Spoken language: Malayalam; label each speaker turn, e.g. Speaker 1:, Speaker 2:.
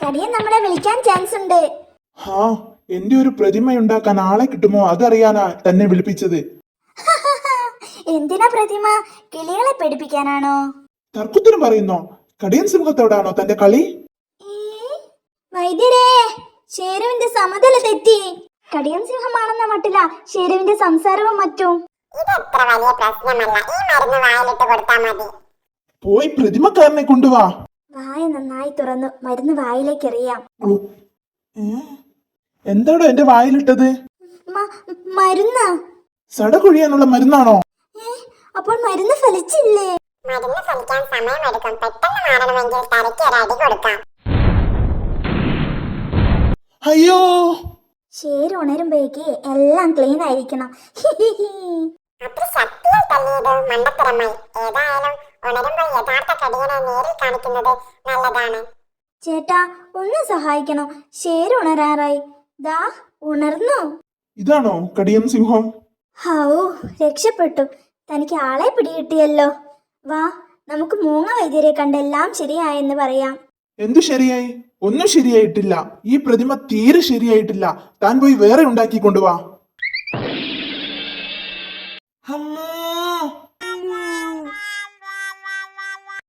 Speaker 1: കടിയൻ നമ്മളെ വിളിക്കാൻ ചാൻസ് ഉണ്ട്.
Speaker 2: ഹാ എന്റെ ഒരു പ്രതിമ ഉണ്ടാക്കാൻ ആളെ കിട്ടുമോ? അതറിയാനാ തന്നെ വിളിപ്പിച്ചത്.
Speaker 1: എന്തിനാ പ്രതിമ? കിളികളെ പേടിപ്പിക്കാനാണോ?
Speaker 2: തർക്കുത്തരം പറയുന്നോ? കടിയൻ സിംഹത്തോടാണോ തന്റെ കളി?
Speaker 1: വൈദ്യരേ ഷേരുവിന്റെ സമതല തെറ്റി. കടിയൻ സിംഹമാണെന്ന മട്ടില ഷേരുവിന്റെ സംസാരവും മറ്റും.
Speaker 3: ഇതത്ര വലിയ പ്രശ്നമല്ല. ഈ മരുന്ന് വായിലിട്ട് കൊടുത്താ മതി.
Speaker 2: പോയി പ്രതിമക്കാരനെ കൊണ്ടുവാ.
Speaker 1: വായ നന്നായി തുറന്നു മരുന്ന് വായിലേക്ക് എറിയാം?
Speaker 2: എന്താടോ എന്റെ വായിലിട്ടത്?
Speaker 1: മരുന്ന്.
Speaker 2: സടകൊഴിയാനുള്ള മരുന്നാണോ?
Speaker 1: അപ്പോൾ മരുന്ന് ഫലിച്ചില്ലേ?
Speaker 3: മരുന്ന് ഫലിക്കാൻ സമയമെടുക്കും. പെട്ടെന്ന് മാറണമെങ്കിൽ തലയ്ക്ക് ഒരു അടി കൊടുക്കാം.
Speaker 2: അയ്യോ.
Speaker 1: ശരി ഉണരുമ്പോഴേക്ക് എല്ലാം ക്ലീൻ ആയിരിക്കണം
Speaker 3: അത്ര ശക്തിയായി തള്ളിയത് മണ്ടത്തരമായി. ഏതായാലും ഉണരുമ്പോൾ യഥാർത്ഥ കടിയനെ നേരിൽ കാണിക്കുന്നത് നല്ലതാണ്.
Speaker 1: ചേട്ടാ ഒന്ന് സഹായിക്കണം? ഷേര് ഉണരാറായി. ദാ ഉണർന്നു.
Speaker 2: ഇതാണോ കടിയൻ സിംഹം?
Speaker 1: ഹൗ രക്ഷപ്പെട്ടു. തനിക്ക് ആളെ പിടികിട്ടിയല്ലോ. വാ നമുക്ക് മൂങ്ങ വൈദ്യരെ കണ്ടെല്ലാം ശരിയായെന്ന് പറയാം.
Speaker 2: എന്തു ശരിയായി? ഒന്നും ശരിയായിട്ടില്ല. ഈ പ്രതിമ തീരെ ശരിയായിട്ടില്ല. താൻ പോയി വേറെ ഉണ്ടാക്കി കൊണ്ടുവാ അമ്മോ